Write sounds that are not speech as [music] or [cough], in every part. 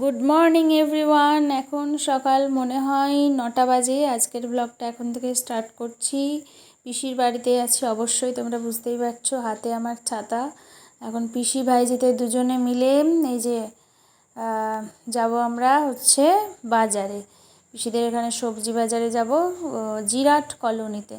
Good morning everyone এখন সকাল মনে হয় নটা বাজে। আজকের ব্লগটা এখন থেকে স্টার্ট করছি। পিসির বাড়িতে আছি, অবশ্যই তোমরা বুঝতেই পারছ, হাতে আমার ছাতা। এখন পিসি ভাইজিতে দুজনে মিলে এই যে যাব আমরা হচ্ছে বাজারে। পিসিদের এখানে সবজি বাজারে যাব জিরাট কলোনিতে।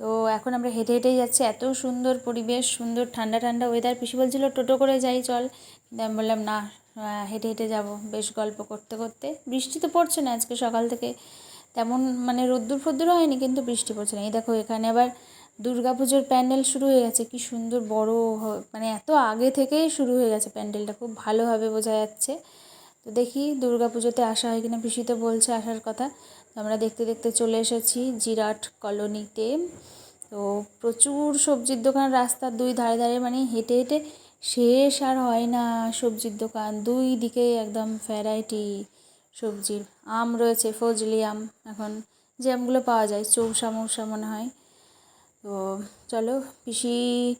তো এখন আমরা হেঁটে হেঁটেই যাচ্ছি। এত সুন্দর পরিবেশ, সুন্দর ঠান্ডা ঠান্ডা ওয়েদার পিসি বলছিল, টোটো করে যাই, চল। কিন্তু আমি বললাম, না হেঁটে হেঁটে যাব। বেশ গল্প করতে করতে। বৃষ্টি তো পড়ছে না আজকে সকাল থেকে। তেমন মানে রোদ্দুর ফদ্দুর হয়নি, কিন্তু বৃষ্টি পড়ছে না। এই দেখো, এখানে আবার পুজোর প্যান্ডেল শুরু হয়ে গেছে। কি সুন্দর বড় মানে এত আগে থেকেই শুরু হয়ে গেছে প্যান্ডেলটা। খুব ভালোভাবে বোঝা যাচ্ছে। তো দেখি পুজোতে আসা হয় কিনা। পিসি তো বলছে আসার কথা। আমরা দেখতে দেখতে চলে এসেছি জিরাট কলোনিতে। তো প্রচুর সবজির দোকান, রাস্তার দুই ধারে ধারে মানে হেঁটে হেঁটে শেষ আর হয় না সবজির দোকান। দুই দিকে একদম ভ্যারাইটি সবজির। আম রয়েছে, ফজলি আম। এখন যে আমগুলো পাওয়া যায়, চৌসা মৌসা মনে হয়। তো চলো পিসি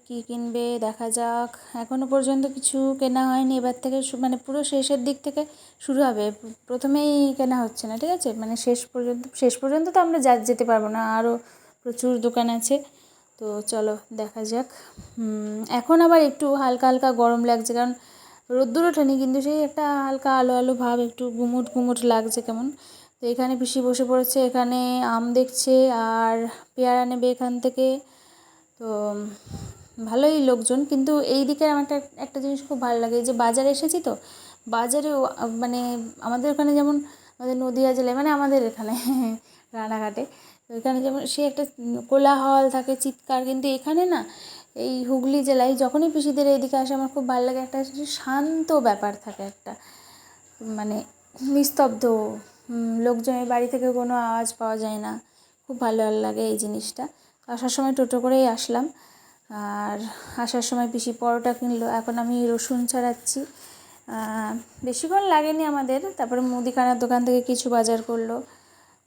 কী কিনবে দেখা যাক। এখনও পর্যন্ত কিছু কেনা হয়নি। এবার থেকে মানে পুরো শেষের দিক থেকে শুরু হবে। প্রথমেই কেনা হচ্ছে না, ঠিক আছে? মানে শেষ পর্যন্ত শেষ পর্যন্ত তো আমরা যা যেতে পারব না। আরও প্রচুর দোকান আছে। তো চলো দেখা যাক। এখন আবার একটু হালকা হালকা গরম লাগছে, কারণ রোদ্দুর ওঠেনি, কিন্তু সেই একটা হালকা আলো আলো ভাব, একটু গুমুট গুমুট লাগছে কেমন। তো এখানে পিসি বসে পড়েছে, এখানে আম দেখছে আর পেয়ারা নেবে এখান থেকে। তো ভালোই লোকজন। কিন্তু এই দিকে আমার একটা একটা জিনিস খুব ভালো লাগে, যে বাজারে এসেছি তো বাজারেও মানে আমাদের ওখানে যেমন আমাদের নদীয়া জেলায় মানে আমাদের এখানে [laughs] রানাঘাটে, তো এখানে যেমন সে একটা কোলাহল থাকে, চিৎকার। কিন্তু এখানে না, এই হুগলি জেলায় যখনই পিসিদের এইদিকে আসে, আমার খুব ভালো লাগে একটা শান্ত ব্যাপার থাকে একটা মানে নিস্তব্ধ লোকজনের বাড়ি থেকে কোনো আওয়াজ পাওয়া যায় না। খুব ভালো লাগে এই জিনিসটা। আসার সময় টোটো করেই আসলাম। আর আসার সময় পিসি পরোটা কিনলো। এখন আমি রসুন ছাড়াচ্ছি। বেশিক্ষণ লাগেনি আমাদের। তারপরে মুদিখানার দোকান থেকে কিছু বাজার করল।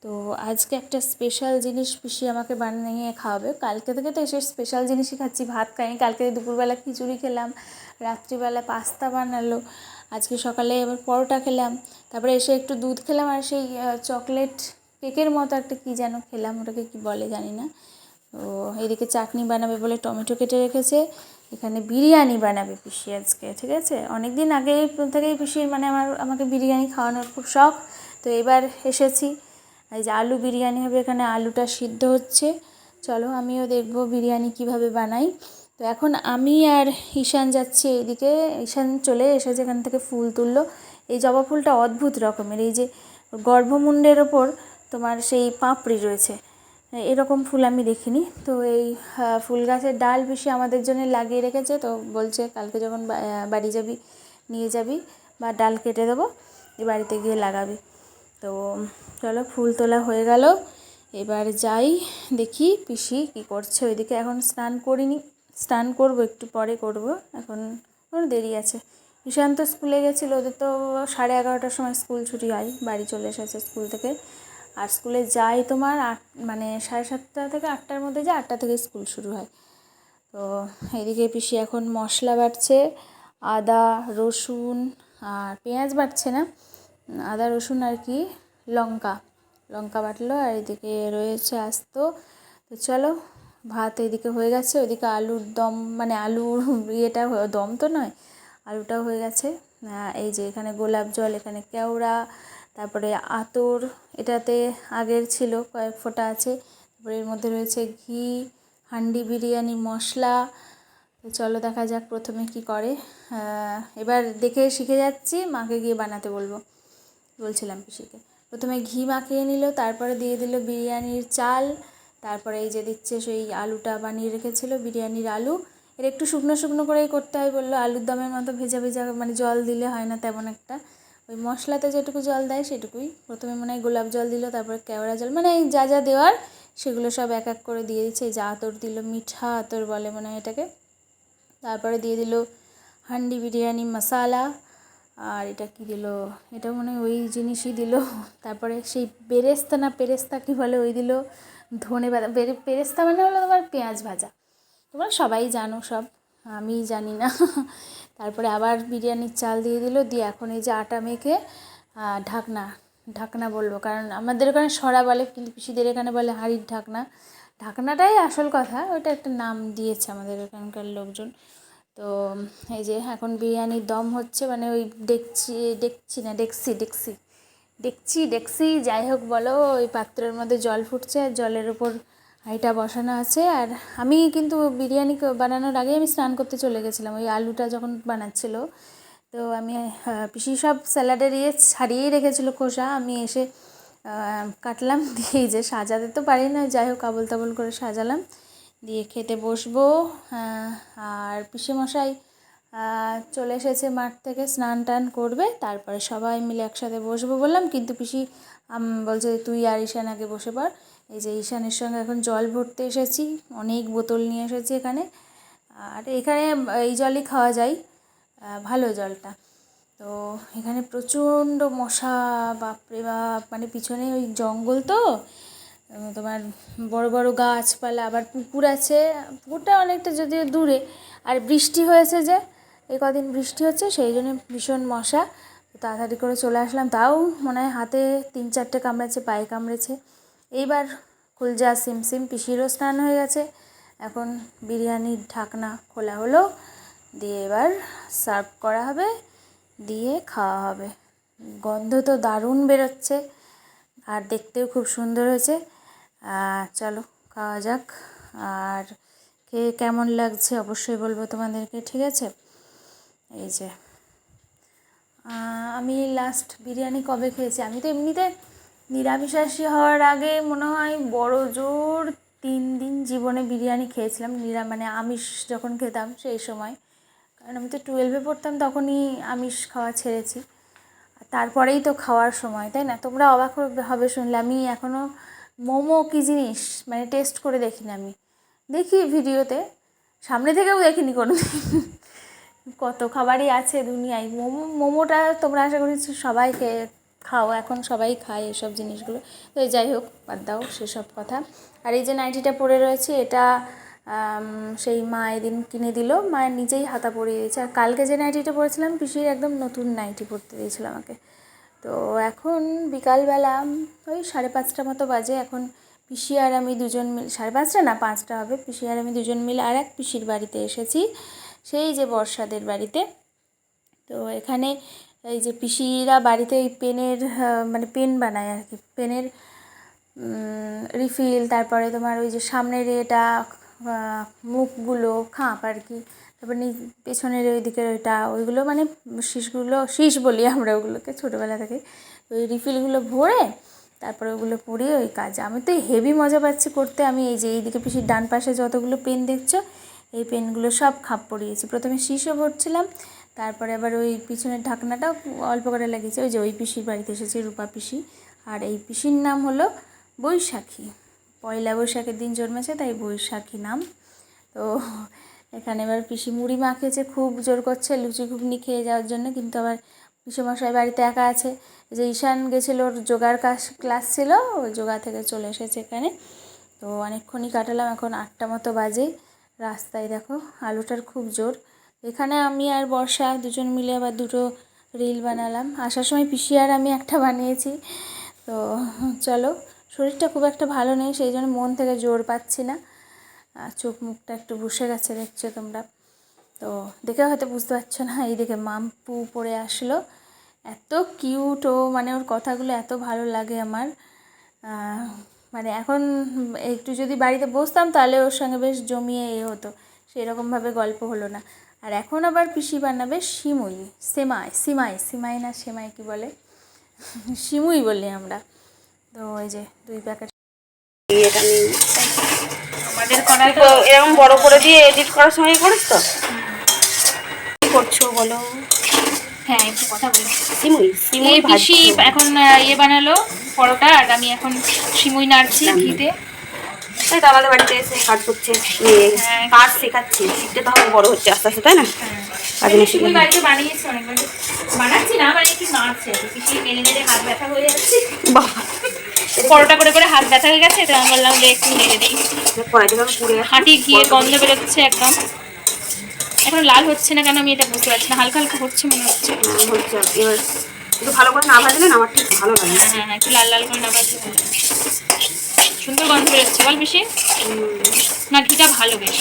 তো আজকে একটা স্পেশাল জিনিস পিসি আমাকে বানিয়ে খাওয়াবে। কালকে থেকে তো এসে স্পেশাল জিনিসই খাচ্ছি। ভাত খাইনি। কালকে দুপুরবেলা খিচুড়ি খেলাম। রাত্রিবেলা পাস্তা বানালো। আজকে সকালে আবার পরোটা খেলাম, তারপরে এসে একটু দুধ খেলাম আর সেই চকলেট কেকের মতো একটা কী যেন খেলাম, ওটাকে কী বলে জানি না। তো এদিকে চাটনি বানাবে বলে টমেটো কেটে রেখেছে, এখানে বিরিয়ানি বানাবে পিসি আজকে, ঠিক আছে? অনেক দিন আগে থেকেই পিসি মানে আমার, আমাকে বিরিয়ানি খাওয়ানোর খুব শখ, তো এবার এসেছি। এই যে আলু বিরিয়ানি হবে, এখানে আলুটা সিদ্ধ হচ্ছে। চলো আমিও দেখব বিরিয়ানি কীভাবে বানাই। তো এখন আমি আর ঈশান যাচ্ছি এইদিকে। ঈশান চলে এসেছে এখান থেকে ফুল তুললো। এই জবা ফুলটা অদ্ভুত রকমের। এই যে গর্ভমুণ্ডের ওপর তোমার সেই পাঁপড়ি রয়েছে, এরকম ফুল আমি দেখিনি। তো এই ফুল গাছের ডাল বেশি আমাদের জন্য লাগিয়ে রেখেছে। তো বলছে কালকে যখন বাড়ি যাবি, নিয়ে যাবি বা ডাল কেটে দেবো বাড়িতে গিয়ে লাগাবি। তো চলো ফুল তোলা হয়ে গেল। এবার যাই, দেখি পিসি কী করছে ওইদিকে। এখন স্নান করিনি। স্নান করব, একটু পরে করব। এখন ওর দেরি আছে। ঈশান তো স্কুলে গেছিল, ওদের তো সাড়ে এগারোটার সময় স্কুল ছুটি হয়, বাড়ি চলে এসেছে স্কুল থেকে। আর স্কুলে যাই তোমার আট মানে সাড়ে সাতটা থেকে আটটার মধ্যে যায় আটটা থেকে স্কুল শুরু হয়। তো এদিকে পিসি এখন মশলা বাটছে, আদা, রসুন আর পেঁয়াজ বাটছে না। আদা, রসুন আর কি, লঙ্কা। লঙ্কা বাটলো আর এদিকে রয়েছে আস্ত। তো চলো ভাত এদিকে হয়ে গেছে ওইদিকে আলুর দম মানে আলুর ইয়েটা দম তো নয়, আলুটাও হয়ে গেছে। এই যে এখানে গোলাপ জল, এখানে কেওড়া, তারপরে আতর, এটাতে আগের ছিল, কয়েক ফোঁটা আছে। তারপরে এর মধ্যে রয়েছে ঘি, হান্ডি বিরিয়ানি, মশলা। তো চলো দেখা যাক প্রথমে কি করে। এবার দেখে শিখে যাচ্ছি, মাকে গিয়ে বানাতে বলব। বলছিলাম পিসিকে। প্রথমে ঘি মাখিয়ে নিল, তারপরে দিয়ে দিল বিরিয়ানির চাল। তারপরে এই যে দিচ্ছে সেই আলুটা বানিয়ে রেখেছিল, বিরিয়ানির আলু। এর একটু শুকনো শুকনো করেই করতে হয় বলল, আলুর দমের মতো ভেজা ভেজা মানে জল দিলে হয় না তেমন একটা। ওই মশলাতে যেটুকু জল দেয় সেটুকুই। প্রথমে মনে হয় গোলাপ জল দিল, তারপরে কেওড়া জল মানে এই যা যা দেওয়ার সেগুলো সব এক এক করে দিয়ে দিচ্ছে। যা আতর দিল, মিঠা আতর বলে মনে হয় এটাকে। তারপরে দিয়ে দিল হান্ডি বিরিয়ানি মশালা, আর এটা কি দিল? এটা মনে হয় ওই জিনিসই দিল। তারপরে সেই বেরেস্তা না পেরেস্তা কী বলে ওই দিল? ধনে বাদা পেরেস্তা মানে হলো তোমার পেঁয়াজ ভাজা। তোমরা সবাই জানো সব, আমি জানি না। তারপরে আবার বিরিয়ানির চাল দিয়ে দিল, দিয়ে এখন এই যে আটা মেখে ঢাকনা ঢাকনা বলব। কারণ আমাদের ওখানে সরা বলে পিসিদের এখানে বলে হাঁড়ির ঢাকনা। ঢাকনাটাই আসল কথা ওটা একটা নাম দিয়েছে আমাদের এখানকার লোকজন। তো এই যে এখন বিরিয়ানির দম হচ্ছে মানে ওই ডেকচি ডেকচি না ডেকসি ডেকসি ডেকচি ডেকসি যাই হোক বলো ওই পাত্রের মধ্যে জল ফুটছে আর জলের উপর হাঁড়িটা বসানো আছে। আর আমি কিন্তু বিরিয়ানি বানানোর আগে আমি স্নান করতে চলে গেছিলাম। ওই আলুটা যখন বানাচ্ছিল তো আমি পিসি সব স্যালাডের ইয়ে ছাড়িয়েই রেখেছিল খোসা। আমি এসে কাটলাম [laughs] দিয়ে যে সাজাতে তো পারি না যাই হোক আবল তাবল করে সাজালাম। দিয়ে খেতে বসবো আর পিসেমশাই আহ, চলে এসেছে মাঠ থেকে স্নান টান করবে, তারপরে সবাই মিলে একসাথে বসবো বললাম। কিন্তু পিসি বলছে তুই আর ঈশান আগে বসে পড়। এই যে ঈশানের সঙ্গে এখন জল ভরতে এসেছি, অনেক বোতল নিয়ে এসেছি এখানে। আর এখানে এই জলই খাওয়া যায় ভালো জলটা। তো এখানে প্রচণ্ড মশা, বাপরে বাপ মানে পিছনে ওই জঙ্গল তো। তোমার বড় বড় গাছপালা, আবার পুকুর আছে, পুকুরটা অনেকটা যদিও দূরে। আর বৃষ্টি হয়েছে যে এই কদিন বৃষ্টি হচ্ছে, সেই জন্য ভীষণ মশা। তাড়াতাড়ি করে চলে আসলাম। তাও মনে হয় হাতে তিন চারটে কামড়েছে, পায়ে কামড়েছে। এইবার কুলজা সিম সিম, পিসিরও স্নান হয়ে গেছে। এখন বিরিয়ানির ঢাকনা খোলা হলো, দিয়ে এবার সার্ভ করা হবে, দিয়ে খাওয়া হবে। গন্ধ তো দারুণ বেরোচ্ছে, আর দেখতেও খুব সুন্দর হয়েছে। চলো, খাওয়া যাক। আর খেয়ে কেমন লাগছে অবশ্যই বলব তোমাদেরকে, ঠিক আছে? এই যে আমি লাস্ট বিরিয়ানি কবে খেয়েছি? আমি তো এমনিতে নিরামিষাশী হওয়ার আগে মনে হয় বড় জোর তিন দিন জীবনে বিরিয়ানি খেয়েছিলাম। নিরা মানে আমিষ যখন খেতাম সেই সময়। কারণ আমি তো টুয়েলভে পড়তাম তখনই আমিষ খাওয়া ছেড়েছি। তারপরেই তো খাওয়ার সময়, তাই না? তোমরা অবাক হবে- শুনলে। আমি এখনও মোমো কী জিনিস? মানে টেস্ট করে দেখিনি আমি। দেখি ভিডিওতে সামনে থেকেও দেখিনি কোনো কত খাবারই আছে দুনিয়ায়। মোমো, মোমোটা তোমরা আশা করি সবাই খেয়ে খাও, এখন সবাই খায় এসব জিনিসগুলো। তো যাই হোক, বাদ দাও সেসব কথা। আর এই যে নাইটিটা পরে রয়েছে, এটা সেই মা এদিন কিনে দিল। মায়ের নিজেই হাতা পরিয়ে দিয়েছে। আর কালকে যে নাইটিটা পরেছিলাম, পিসির একদম নতুন নাইটি পরতে দিয়েছিল আমাকে। তো এখন বিকালবেলা, ওই সাড়ে পাঁচটা মতো বাজে। এখন পিসি আর আমি দুজন মিলে, সাড়ে পাঁচটা না, পাঁচটা হবে। পিসি আর আমি দুজন মিলে আর এক পিসির বাড়িতে এসেছি। সেই যে বর্ষাদের বাড়িতে। তো এখানে এই যে পিসিরা বাড়িতে ওই পেনের মানে পেন বানায় আর কি। পেনের রিফিল, তারপরে তোমার ওই যে সামনের এটা মুখগুলো, খাঁপ আর কি। তারপর পেছনের ওই দিকের ওইটা, ওইগুলো মানে শীষগুলো, শীষ বলি আমরা ওগুলোকে ছোটোবেলা থেকে ওই রিফিলগুলো ভরে তারপরে ওগুলো পরিয়ে ওই কাজ। আমি তো হেভি মজা পাচ্ছি করতে। আমি এই যে এইদিকে পিসির ডান পাশে যতগুলো পেন দেখছ এই পেনগুলো সব খাপ পড়িয়েছি। প্রথমে শীষও ভরছিলাম, তারপরে আবার ওই পিছনের ঢাকনাটাও অল্প করে লাগিয়েছি। ওই যে ওই পিসির বাড়িতে এসেছি, রূপা পিসি। আর এই পিসির নাম হলো বৈশাখী। পয়লা বৈশাখের দিন জন্মেছে, তাই বৈশাখী নাম। তো এখানে এবার পিসি মুড়ি মাখিয়েছে, খুব জোর করছে লুচি ঘুগনি খেয়ে যাওয়ার জন্য, কিন্তু আবার পিসেমশাই বাড়িতে একা আছে। যে ঈশান গেছিল, ওর যোগার কাজ ক্লাস ছিল ওই যোগা থেকে চলে এসেছে এখানে। তো অনেকক্ষণই কাটালাম, এখন আটটা মতো বাজে। রাস্তায় দেখো, আলুটার খুব জোর। এখানে আমি আর বর্ষা দুজন মিলে আবার দুটো রিল বানালাম। আসার সময় পিসি আর আমি একটা বানিয়েছি। তো চলো, শরীরটা খুব একটা ভালো নেই, সেই জন্য মন থেকে জোর পাচ্ছি না। চোখ মুখটা একটু বসে গেছে, দেখছ তোমরা। তো দেখে হয়তো বুঝতে পারছ না এই দেখে মাম্পু পরে আসলো। এত কিউট ও মানে ওর কথাগুলো এত ভালো লাগে আমার। মানে এখন একটু যদি বাড়িতে বসতাম তাহলে ওর সঙ্গে বেশ জমিয়ে এ হতো। সেরকমভাবে গল্প হলো না। আর এখন আবার পিসি বানাবে সিমুই। সেমাই সিমাই সিমাই না সেমাই কি বলে? সিমুই বলি আমরা। তো ওই যে দুই প্যাকেট। আমাদের এরকম বড় করে দিয়ে এডিট করার সময় করিস তো? কি করছ বলো? হ্যাঁ একটু কথা বলি। সিমুই সিমুই এই পিসি এখন ইয়ে বানালো পরোটা আর আমি এখন সিমুই নাড়ছি ঘিতে। তাই তো আমাদের বাড়িতে এসে কাজ করছে হ্যাঁ। কাজ শেখাচ্ছি। শিখতে তো হবে বড় হচ্ছে আস্তে আস্তে তাই না? কাজ না সিমুই বাড়িতে বানিয়েছি অনেকবার। বানাচ্ছি না মানে পিসি মেরে মেরে হাত ব্যথা হয়ে যাচ্ছে। বাবা পরোটা করে করে হাত ব্যথা হয়ে গেছে তো আমি বললাম যে একটু নেড়ে দিই। কড়াইটা পুড়ে হাঁটি ঘিয়ে গন্ধ বেরোচ্ছে একদম। এখন লাল হচ্ছে না কেন আমি এটা বুঝতে পারছি না। হালকা হালকা হচ্ছে মনে হচ্ছে। হচ্ছে এবার একটু ভালো করে না ভাজলে না আমার ঠিক ভালো লাগে। হ্যাঁ হ্যাঁ একটু লাল লাল করে না ভাজলে সুন্দর গন্ধ বেরোচ্ছে বল বেশি হুম, না ঘিটা ভালো বেশ।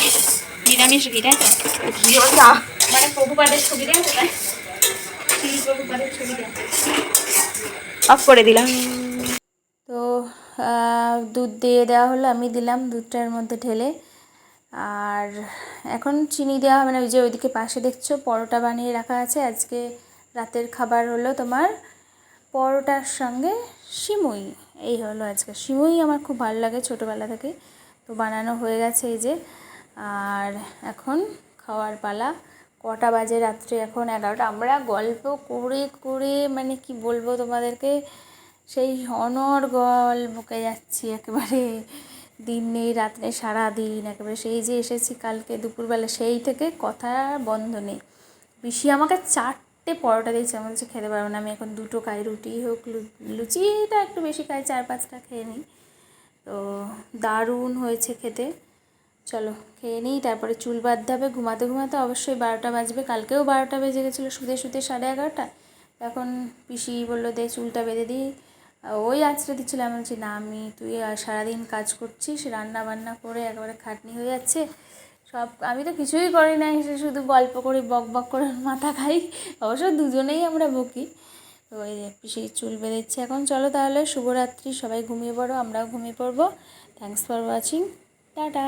নিরামিষ ঘি মানে প্রভুপাদের ছবি দেয় তো তাই? শ্রী প্রভুপাদের ছবি দেয় অফ করে দিলাম। তো দুধ দিয়ে দেওয়া হলো। আমি দিলাম দুধটার মধ্যে ঢেলে। আর এখন চিনি দেওয়া হবে না, ওই যে ওইদিকে পাশে দেখছ, পরোটা বানিয়ে রাখা আছে। আজকে রাতের খাবার হলো তোমার পরোটার সঙ্গে সিমুই এই হলো আজকে। সিমুই আমার খুব ভালো লাগে ছোটোবেলা থেকে। তো বানানো হয়ে গেছে এই যে। আর এখন খাওয়ার পালা কটা বাজে রাত্রে এখন এগারোটা। আমরা গল্প করে করে মানে কি বলব তোমাদেরকে? সেই অনর্গল বকে যাচ্ছি একেবারে। দিন নেই, রাত নেই, সারাদিন একেবারে সেই যে এসেছি কালকে দুপুরবেলা সেই থেকে কথা বন্ধ নেই। পিসি আমাকে চারটে পরোটা দিয়েছে, আমি বলছি খেতে পারব না, আমি এখন দুটো খাই, রুটি হোক লুচিটা একটু বেশি খাই, চার পাঁচটা খেয়ে নিই। তো দারুণ হয়েছে খেতে। চলো খেয়ে নিই, তারপরে চুল বাঁধতে হবে, ঘুমাতে ঘুমাতে অবশ্যই বারোটা বাজবে, কালকেও বারোটা বেজে গেছিল, শুতে শুতে সাড়ে এগারোটা। এখন পিসি বলল, দে চুলটা বেঁধে দিই। ওই আঁচড়ে দিচ্ছিল আমি বলছি না, আমি তুই সারাদিন কাজ করছিস রান্না বান্না করে একেবারে খাটনি হয়ে যাচ্ছে। সব, আমি তো কিছুই করি না, এসে শুধু গল্প করি, বক বক করে মাথা খাই। অবশ্য দুজনেই আমরা বকি। তো যে পিসি চুল বেঁধেচ্ছে এখন। চলো তাহলে, শুভরাত্রি, সবাই ঘুমিয়ে পড়ো, আমরাও ঘুমিয়ে পড়ব। Thanks for watching tata.